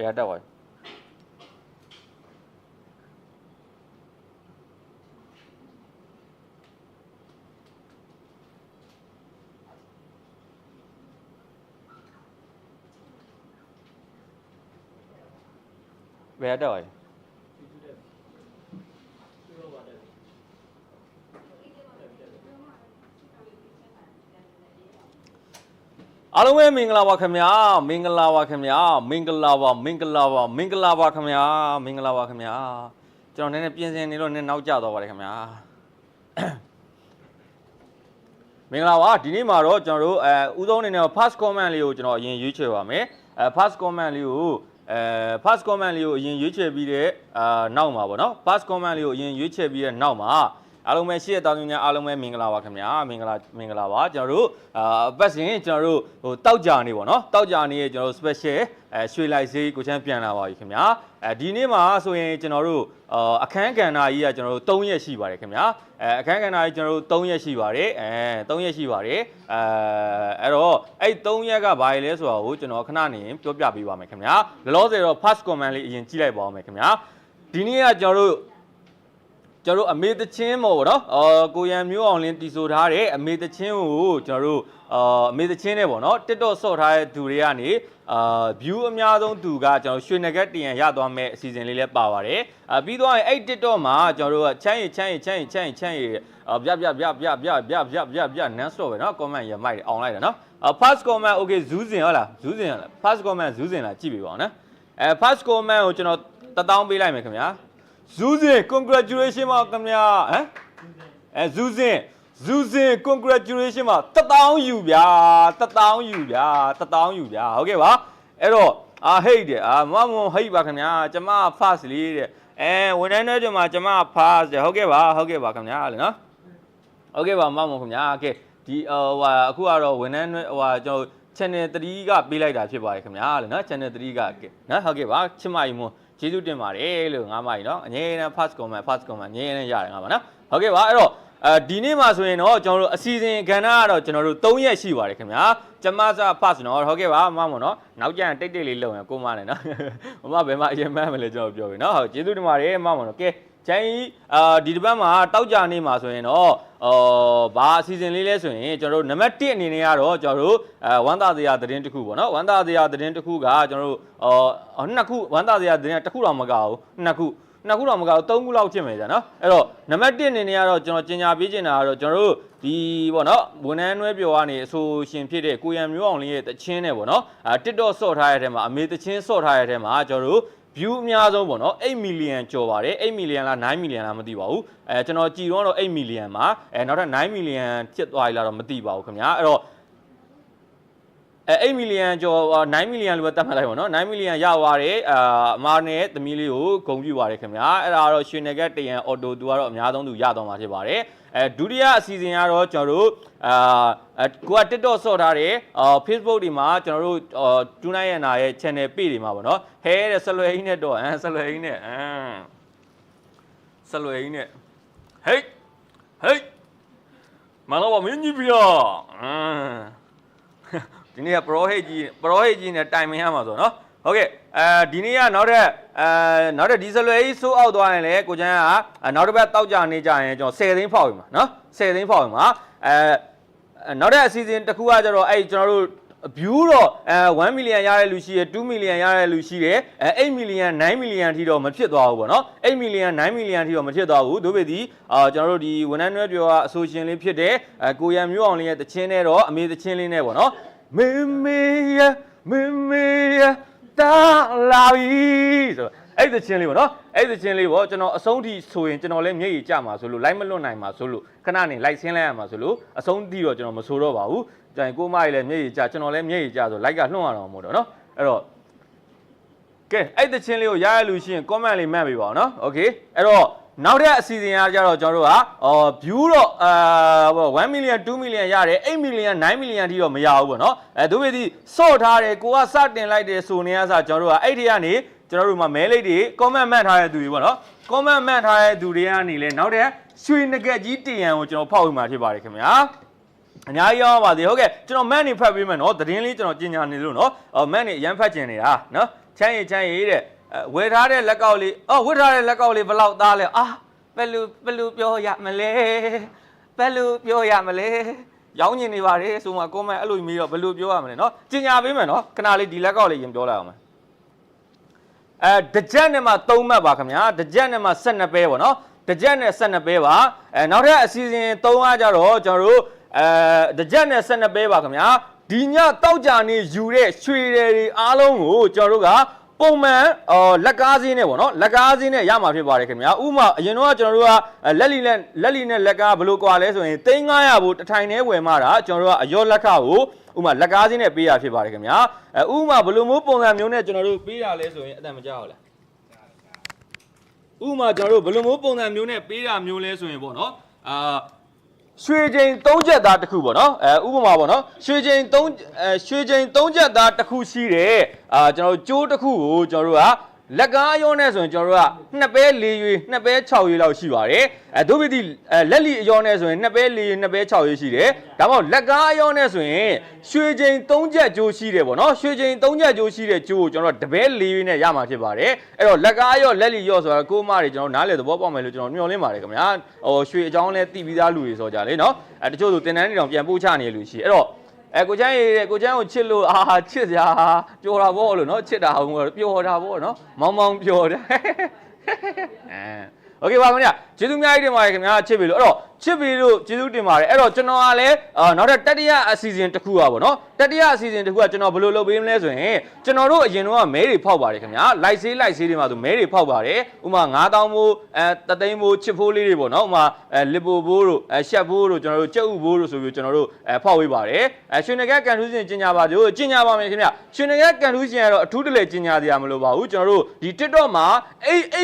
clear rồi? Vé đời အားလုံးပဲမင်္ဂလာပါခင်ဗျာမင်္ဂလာပါခင်ဗျာမင်္ဂလာပါမင်္ဂလာပါမင်္ဂလာပါခင်ဗျာမင်္ဂလာပါခင်ဗျာကျွန်တော်နည်းနည်းပြင်ဆင်နေလို့နည်းနောက်ကျသွားပါတယ်ခင်ဗျာမင်္ဂလာပါဒီနေ့မှာတော့ကျွန်တော်တို့အဲဥဆုံးအနေနဲ့ fast comment လေးကိုကျွန်တော်အရင်ရွေးချယ်ပါမယ်အဲ fast comment လေးကိုအဲ fast comment လေးကိုအရင်ရွေးချယ်ပြီးတဲ့အာနောက်မှာပေါ့နော် fast comment လေးကိုအရင်ရွေးချယ်ပြီးတဲ့နောက်မှာ အားလုံးပဲရှေ့ရတောင်းကြများအားလုံးပဲမင်္ဂလာပါခင်ဗျာမင်္ဂလာမင်္ဂလာပါကျွန်တော်တို့အာပတ်စဉ်ကျွန်တော်တို့ဟိုတောက်ကြနေပေါ့နော်တောက်ကြနေရဲ့ကျွန်တော်တို့ special အဲရွှေလိုက်စေးကိုချမ်းပြန်လာပါပြီခင်ဗျာအဲဒီနေ့မှာဆိုရင်ကျွန်တော်တို့အာအခန်းကဏ္ဍကြီးကကျွန်တော်တို့3ရက်ရှိပါတယ်ခင်ဗျာအဲအခန်းကဏ္ဍကြီးကျွန်တော်တို့3ရက်ရှိပါတယ်အဲ3ရက်ရှိပါတယ်အဲအဲ့တော့အဲ့3ရက်ကဘာလဲဆိုတာကိုကျွန်တော်ခဏနေပြောပြပေးပါမယ်ခင်ဗျာလောလောဆယ်တော့ first comment လေးအရင်ကြည့်လိုက်ပါဦးမယ်ခင်ဗျာဒီနေ့ကကျွန်တော်တို့ ကျွန်တော်တို့အမေတချင်းမို့ဗောနော်အော်ကိုရန်မျိုးအောင်လင်းတီဆိုထားတဲ့အမေတချင်းကိုကျွန်တော်တို့အာအမေတချင်းနဲ့ဗောနော် TikTok ဆော့ထားတဲ့သူတွေကနေအာ view အများဆုံးသူကကျွန်တော်ရွှေနဂက်တရန်ရသွားမဲ့အစီအစဉ်လေးလည်းပါပါတယ်အာပြီးတော့အဲ့ TikTok မှာကျွန်တော်တို့ကချမ်းရချမ်းရချမ်းရချမ်းရချမ်းရအာပြပြပြပြပြပြပြပြပြ non stop ပဲနော် comment ရမိုက်တယ်အောင်လိုက်တယ်နော်အာ first comment okay ဇူးစင်ဟုတ်လားဇူးစင်ဟုတ်လား first comment ဇူးစင်လားကြည့်ပေးပါအောင်နော်အဲ first comment ကိုကျွန်တော်တထောင်းပေးလိုက်မယ်ခင်ဗျာ ဇူးစင် congratulation ပါခင်ဗျာဟမ်အဲဇူးစင်ဇူးစင် congratulation ပါတထောင်းယူဗျာတထောင်းယူဗျာတထောင်းယူဗျာဟုတ်ကဲ့ပါအဲ့တော့အာဟိတ်တယ်အာမမဟိတ်ပါခင်ဗျာကျမ fast လေးတဲ့အဲဝန်ထမ်းတွေကျမကျမ fast တဲ့ဟုတ်ကဲ့ပါဟုတ်ကဲ့ပါခင်ဗျာလေနော်ဟုတ်ကဲ့ပါမမခင်ဗျာကဲဒီဟိုဟာအခုကတော့ဝန်ထမ်းတွေဟိုဟာကျွန်တော် channel 3ကပေးလိုက်တာဖြစ်ပါတယ်ခင်ဗျာလေနော် channel 3ကကဲနော်ဟုတ်ကဲ့ပါချစ်မကြီးမွန်း ကျေးဇူးတင်ပါတယ်လို့ငါမကြီးနော်အငြင်းနဲ့ fast comment fast comment အငြင်းနဲ့ရတယ်ငါပါနော်ဟုတ်ကဲ့ပါအဲ့တော့အဲဒီနေ့မှာဆိုရင်တော့ကျွန်တော်တို့အစီအစဉ်ကဏ္ဍကတော့ကျွန်တော်တို့3ရက်ရှိပါတယ်ခင်ဗျာကျမစာ fast နော်ဟုတ်ကဲ့ပါမမနော်နောက်ကျရင်တိတ်တိတ်လေးလုံရကိုမနဲ့နော်မမဘယ်မှာအရင်မှန်းမလဲကျွန်တော်ပြောပြီနော်ဟုတ်ကျေးဇူးတင်ပါတယ်မမနော်ကဲ ကျင်းအာဒီတစ်ပတ်မှာတောက်ကြနေမှာဆိုရင်တော့အော်ဘာအစီအစဉ်လေးလဲဆိုရင်ကျွန်တော်တို့နံပါတ်1အနေနဲ့ကတော့ကျွန်တော်တို့အဲဝမ်းသာစရာသတင်းတစ်ခုပေါ့နော်ဝမ်းသာစရာသတင်းတစ်ခုကကျွန်တော်တို့အော်နှစ်ခုဝမ်းသာစရာသတင်းတစ်ခုတော့မကဘူးနှစ်ခုနှစ်ခုတော့မကဘူးသုံးခုလောက်ဖြစ်မယ်ကြာနော်အဲ့တော့နံပါတ်1အနေနဲ့ကတော့ကျွန်တော်ကျင်ညာပေးချင်တာကတော့ကျွန်တော်တို့ဒီပေါ့နော်ဝန်ထမ်းနွဲပြောကနေအဆိုရှင်ဖြစ်တဲ့ကိုရံမျိုးအောင်လေးရဲ့တချင်းနဲ့ပေါ့နော်အဲ TikTok ဆော့ထားရတဲ့မှာအမေတချင်းဆော့ထားရတဲ့မှာကျွန်တော်တို့ view အများဆုံးပေါ့နော်8 million ကျော်ပါတယ်8 million လား9 million လားမသိပါဘူးအဲကျွန်တော်ကြည်တော့တော့8 million မှာအဲနောက်ထပ်9 million ဖြစ်သွားပြီလားတော့မသိပါဘူးခင်ဗျာအဲ့တော့ အဲ8 million ကျော်9 million လို့ပဲတတ်မှတ်လိုက်ပါတော့9 million ရသွားတယ်အာအမားနဲ့သမီးလေးကိုဂုဏ်ပြုပါတယ်ခင်ဗျာအဲ့ဒါကတော့ရွှေနဂက်တရန်အော်တိုသူကတော့အများဆုံးသူရသွားမှာဖြစ်ပါတယ်အဲဒုတိယအစီအစဉ်ကတော့ကျွန်တော်တို့အာကိုက TikTok ဆော့ထားတယ်အာ Facebook ဒီမှာကျွန်တော်တို့တူနိုင်ရနာရဲ့ channel page တွေမှာပေါ့နော်ဟဲတဲ့ဆက်လွယ်ကြီးနဲ့တော့ဟမ်ဆက်လွယ်ကြီးနဲ့အမ်ဆက်လွယ်ကြီးနဲ့ဟေးဟေးမလာပါမင်းကြီးပြအမ် ဒီနေ့က pro hate ကြီး pro hate ကြီးနဲ့တိုင်မင်ရမှာဆိုတော့နော်ဟုတ်ကဲ့အဲဒီနေ့ကနောက်ထပ်အဲနောက်ထပ်ဒီဇလွယ်ကြီးစိုးအောက်သွားရင်လေကိုချမ်းကနောက်တစ်ပတ်တောက်ကြနေကြရင်ကျွန်တော်10သိန်းဖောက်ပြီမှာနော်10သိန်းဖောက်ပြီမှာအဲနောက်ထပ်အစီအစဉ်တစ်ခုကကျတော့အဲ့ကျွန်တော်တို့ view တော့အဲ1 million ရတဲ့လူရှိတယ်2 million ရတဲ့လူရှိတယ်အဲ8 million 9 million အထိတော့မဖြစ်သွားဘူးပေါ့နော်8 million 9 million အထိတော့မဖြစ်သွားဘူးတို့ပေသည်အာကျွန်တော်တို့ဒီဝန်ထမ်းတွေပြောကအဆိုရှင်လေးဖြစ်တဲ့အဲကိုရံမျိုးအောင်လေးရဲ့တချင်းနဲ့တော့အမေတချင်းလေးနဲ့ပေါ့နော် မေမေယမေမေယတာလာပြီဆိုတော့အဲ့သချင်းလေးပေါ့နော်အဲ့သချင်းလေးပေါ့ကျွန်တော်အဆုံးထိဆိုရင်ကျွန်တော်လည်းမျက်ရည်ကျမှာဆိုလို့လိုက်မလွတ်နိုင်မှာဆိုလို့ခဏနေလိုက်ဆင်းလိုက်ရမှာဆိုလို့အဆုံးထိတော့ကျွန်တော်မဆိုတော့ပါဘူးကြိုင်ကိုမကြီးလည်းမျက်ရည်ကျကျွန်တော်လည်းမျက်ရည်ကျဆိုလိုက်ကလွှင့်ရအောင်မို့တော့နော်အဲ့တော့ကဲအဲ့သချင်းလေးကိုရရလို့ရှိရင် comment လေးမှတ်ပေးပါဦးနော် okay အဲ့တော့ နောက်တဲ့အစီအစဉ်အားကြတော့ကျွန်တော်တို့ကအော် view တော့အာ1 million 2 million ရတယ်8 million 9 million အထိတော့မရဘူးပေါ့နော်အဲသူပေဒီစော့ထားတယ်ကိုကစတင်လိုက်တယ်ဆိုနေရစကျွန်တော်တို့ကအဲ့ဒီကနေကျွန်တော်တို့မှာမဲလိတ်တွေ comment မှတ်ထားတဲ့သူတွေပေါ့နော် comment မှတ်ထားတဲ့သူတွေကနေလဲနောက်တဲ့ရွှေနဂက်ကြီးတရံကိုကျွန်တော်ဖောက်ပြီးမှဖြစ်ပါတယ်ခင်ဗျာအများကြီးရောပါသေးဟုတ်ကဲ့ကျွန်တော်မန်နေဖတ်ပေးမယ်နော်သတင်းလေးကျွန်တော်ကြီးညာနေလို့နော်အော်မန်နေအရန်ဖတ်ကျင်နေတာနော်ချမ်းရည်ချမ်းရည်တဲ့အဲ ဝယ်ထားတဲ့လက်ကောက်လေးအော်ဝယ်ထားတဲ့လက်ကောက်လေးဘယ်လောက်သားလဲအာဘယ်လိုဘယ်လိုပြောရမလဲဘယ်လိုပြောရမလဲရောင်းညင်နေပါတယ်ဆိုမှကွန်မန့်အဲ့လိုမျိုးတော့ဘယ်လိုပြောရမလဲเนาะကြင်ညာပေးမယ်เนาะခဏလေးဒီလက်ကောက်လေးရင်ပြောလိုက်အောင်မယ် အဲတစ်ကြက်နဲ့မှ3မှတ်ပါခင်ဗျာတစ်ကြက်နဲ့မှ12ပဲပေါ့နော်တစ်ကြက်နဲ့12ပဲပါအဲနောက်ထပ်အစီအစဉ်3အားကြတော့ကျွန်တော်တို့အဲတစ်ကြက်နဲ့12ပဲပါခင်ဗျာဒီညတောက်ကြနေယူတဲ့ရွှေတွေတွေအားလုံးကိုကျွန်တော်တို့က ပုံမှန်အော်လက်ကားစင်းနဲ့ပေါ့နော်လက်ကားစင်းနဲ့ရမှာဖြစ်ပါတယ်ခင်ဗျာဥပမာအရင်တော့ကျွန်တော်တို့ကအဲလက်လီနဲ့လက်လီနဲ့လက်ကားဘယ်လိုကွာလဲဆိုရင်3900ဘူးတစ်ထိုင်နဲ့ဝယ်မှတာကျွန်တော်တို့ကအယောလက်ခကိုဥပမာလက်ကားစင်းနဲ့ပေးရဖြစ်ပါတယ်ခင်ဗျာအဲဥပမာဘယ်လိုမျိုးပုံစံမျိုးနဲ့ကျွန်တော်တို့ပေးရလဲဆိုရင်အတန်မကြောက်လားဥပမာကျွန်တော်တို့ဘယ်လိုမျိုးပုံစံမျိုးနဲ့ပေးတာမျိုးလဲဆိုရင်ပေါ့နော်အာ ရွှေချိန်၃ချက်သားတစ်ခုပေါ့နော်အဲဥပမာပေါ့နော်ရွှေချိန်၃အဲရွှေချိန်၃ချက်သားတစ်ခုရှိတယ်အာကျွန်တော်တို့ကျိုးတစ်ခုကိုကျွန်တော်တို့က လက်ကားရောနဲ့ဆိုရင်ကျွန်တော်တို့ကနှစ်ပဲ၄ရွေးနှစ်ပဲ၆ရွေးလောက်ရှိပါတယ်အဲဒုပိတိအဲလက်လီအရောနဲ့ဆိုရင်နှစ်ပဲ၄ရွေးနှစ်ပဲ၆ရွေးရှိတယ်ဒါမှမဟုတ်လက်ကားအရောနဲ့ဆိုရင်ရွှေချိန်၃ချက်ကျိုးရှိတယ်ပေါ့နော်ရွှေချိန်၃ချက်ကျိုးရှိတဲ့ကျိုးကိုကျွန်တော်တို့တပဲ၄ရွေးနဲ့ရမှာဖြစ်ပါတယ်အဲ့တော့လက်ကားရောလက်လီရောဆိုတာကိုမတွေကျွန်တော်နားလေသဘောပေါက်မယ်လို့ကျွန်တော်မျှော်လင့်ပါတယ်ခင်ဗျာဟိုရွှေအကြောင်းလဲတည်ပြီးသားလူတွေဆိုကြလေနော်အဲတချို့ဆိုတင်တန်းနေတောင်ပြန်ပို့ချနေလူရှိအဲ့တော့ အဲကိုချမ်းရတဲ့ကိုချမ်းကိုချစ်လို့အာချစ်စရာပျော်တာပေါ့လို့နော်ချစ်တာဟုတ်ပျော်တာပေါ့နော်မောင်မောင်ပျော်တယ်အဲ โอเคပါခင်ဗျာကျေးဇူးအများကြီးတင်ပါတယ်ခင်ဗျာချစ်ပြီလို့အဲ့တော့ချစ်ပြီလို့ကျေးဇူးတင်ပါတယ်အဲ့တော့ကျွန်တော်ကလည်းအာနောက်ထပ်တတိယအစီအစဉ်တစ်ခုอ่ะဗောနော်တတိယအစီအစဉ်တစ်ခုကကျွန်တော်ဘယ်လိုလုပ်ပေးမလဲဆိုရင်ကျွန်တော်တို့အရင်တော့မဲတွေဖောက်ပါတယ်ခင်ဗျာလိုက်ဆေးလိုက်ဆေးတွေမှာဆိုမဲတွေဖောက်ပါတယ်ဥမာ9000မိုးအဲတသိန်းမိုးချစ်ဖိုးလေးတွေဗောနော်ဥမာအဲလစ်ပိုဘိုးတို့အဲရှက်ဘိုးတို့ကျွန်တော်တို့ကြက်ဥဘိုးတို့ဆိုပြီးကျွန်တော်တို့အဲဖောက်ဝေးပါတယ်အဲရွှေနဂက်ကန်ထူးရှင်ကျင်ညာပါကြို့ကျင်ညာပါမယ်ခင်ဗျာရွှေနဂက်ကန်ထူးရှင်ကတော့အထူးတလဲကျင်ညာစရာမလိုပါဘူးကျွန်တော်တို့ဒီ TikTok မှာအိတ်အိတ်